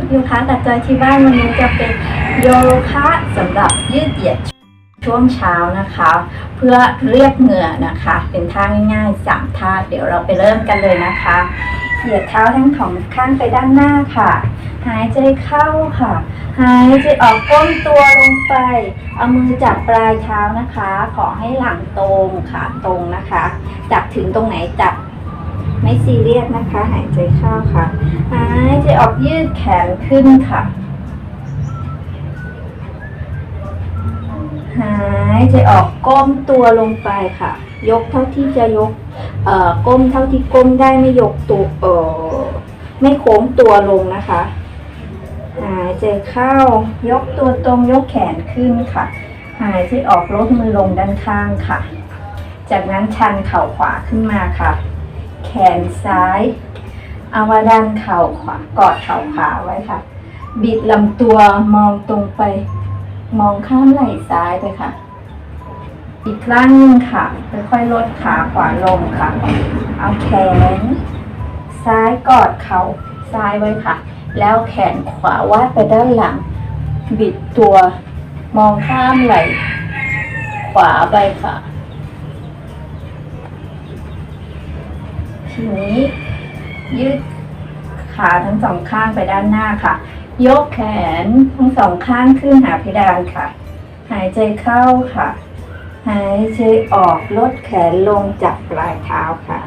ฝึกโยคะแต่จที่บ้านวันนี้จะเป็นโยคะสำหรับยืดเหยียดช่วงเช้านะคะ เพื่อเรียกเหงื่อนะคะ เป็นท่าง่ายๆสามท่าเดี๋ยวเราไปเริ่มกันเลยนะคะ เหยียดเท้าทั้งสองข้างไปด้านหน้าค่ะ หายใจเข้าค่ะ หายใจออกก้มตัวลงไป เอามือจับปลายเท้านะคะ ขอให้หลังตรงขาตรงนะคะ จับถึงตรงไหนจับ ไม่ซีเรียสนะคะ หายใจเข้าค่ะ หายใจออกยืดแขนขึ้นค่ะ หายใจออกก้มตัวลงไปค่ะ ยกเท่าที่จะยก เอ่อ ก้มเท่าที่ก้มได้ไม่ยกตัวเอ่อไม่โค้งตัวลงนะคะ หายใจเข้ายกตัวตรงยกแขนขึ้นค่ะ หายใจออกลดมือลงด้านข้างค่ะ จากนั้นชันเข่าขวาขึ้นมาค่ะ แขนซ้าย เอามาดันเข่าขวากอดเข่าขวาไว้ค่ะ บิดลำตัวมองตรงไป มองข้ามไหล่ซ้ายไปค่ะ อีกครั้งหนึงค่ะค่อยๆลดขาขวาลงค่ะ เอาแขน ซ้ายกอดเข่าซ้ายไว้ค่ะ แล้วแขนขวาวาดไปด้านหลัง บิดตัวมองข้ามไหล่ขวาไปค่ะ ทีนี้ ยืดขาทั้งสองข้างไปด้านหน้าค่ะ ยกแขนทั้งสองข้างขึ้นหาเพดานค่ะ หายใจเข้าค่ะ หายใจออกลดแขนลงจากปลายเท้าค่ะ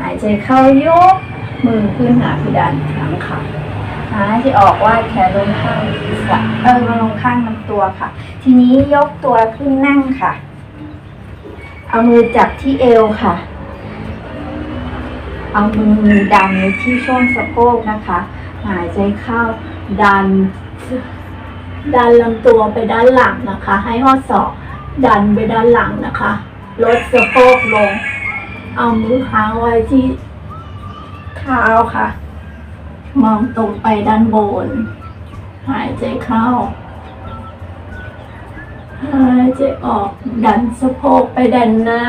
หายใจเข้ายกมือขึ้นหาเพดานครั้งค่ะหายใจออกวาดแขนลงข้างศีรษะเออลงข้างลำตัวค่ะ ทีนี้ยกตัวขึ้นนั่งค่ะ เอามือจับที่เอวค่ะ เอามือดันที่ช่วงสะโพกนะคะ หายใจเข้าดัน ดันลำตัวไปด้านหลังนะคะ ให้ข้อศอกดันไปด้านหลังนะคะ ลดสะโพกลง เอามือค้างไว้ที่เท้าค่ะ มองตรงไปด้านบน หายใจเข้า หายใจออกดันสะโพกไปด้านหน้า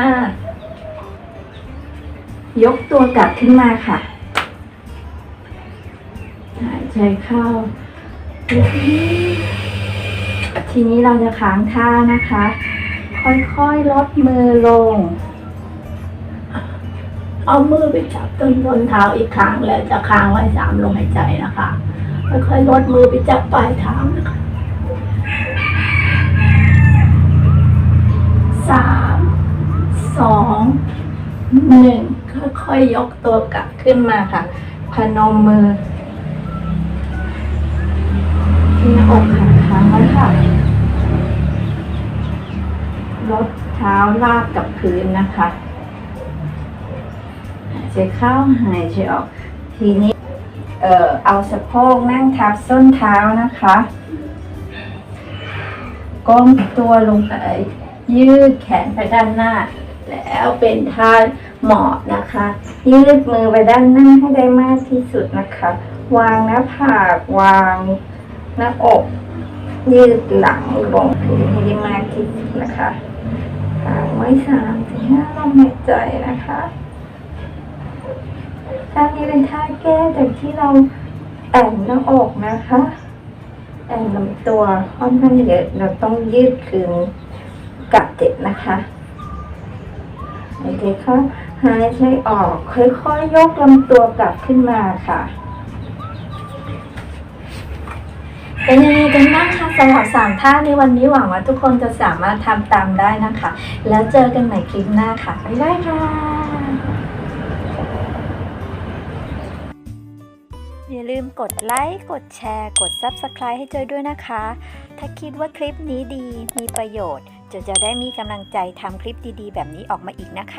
ยกตัวกลับขึ้นมาค่ะ หายใจเข้า ทีนี้เราจะค้างท่านะคะ ค่อยๆลดมือลง เอามือไปจับต้นต้นเท้าอีกครั้งแล้วจะค้างไว้สามลมหายใจนะคะ ค่อยๆลดมือไปจับปลายเท้านะคะ สามสองหนึ่งค่อยๆยกตัวกลับขึ้นมาค่ะ พนมมือที่หน้าอกค่ะค้างไว้ค่ะลดเท้าลากกับพื้นนะคะหายใจเข้าหายใจออก ทีนี้เอ่อเอาสะโพกนั่งทับส้นเท้านะคะ ก้มตัวลงไป ยืดแขนไปด้านหน้า แล้วเป็นท่าหมอบนะคะ ยืดมือไปด้านหน้าให้ได้มากที่สุดนะคะ วางหน้าผากวางหน้าอก ยืดหลังลงพื้นให้ได้มากที่สุดนะคะค้างไว้สามถึงห้าลมหายใจนะคะท่านี้เป็นท่าแก้จากที่เราแต่งหน้าอกนะคะแต่งลำตัวค่อนข้างเยอะเราต้องยืดคืน เจ็บนะคะหายใจเข้าหายใจออกค่อยๆยกลำตัวกลับขึ้นมาค่ะเป็นยังไงกันบ้างคะสำหรับสามท่าในวันนี้หวังว่าทุกคนจะสามารถทำตามได้นะคะ แล้วเจอกันใหม่คลิปหน้าค่ะบ๊ายบายค่ะอย่าลืมกดไลค์กดแชร์ กด Subscribe ให้เจอด้วยนะคะ ถ้าคิดว่าคลิปนี้ดีมีประโยชน์ จะจะได้มีกำลังใจทำคลิปดีๆ แบบนี้ออกมาอีกนะคะ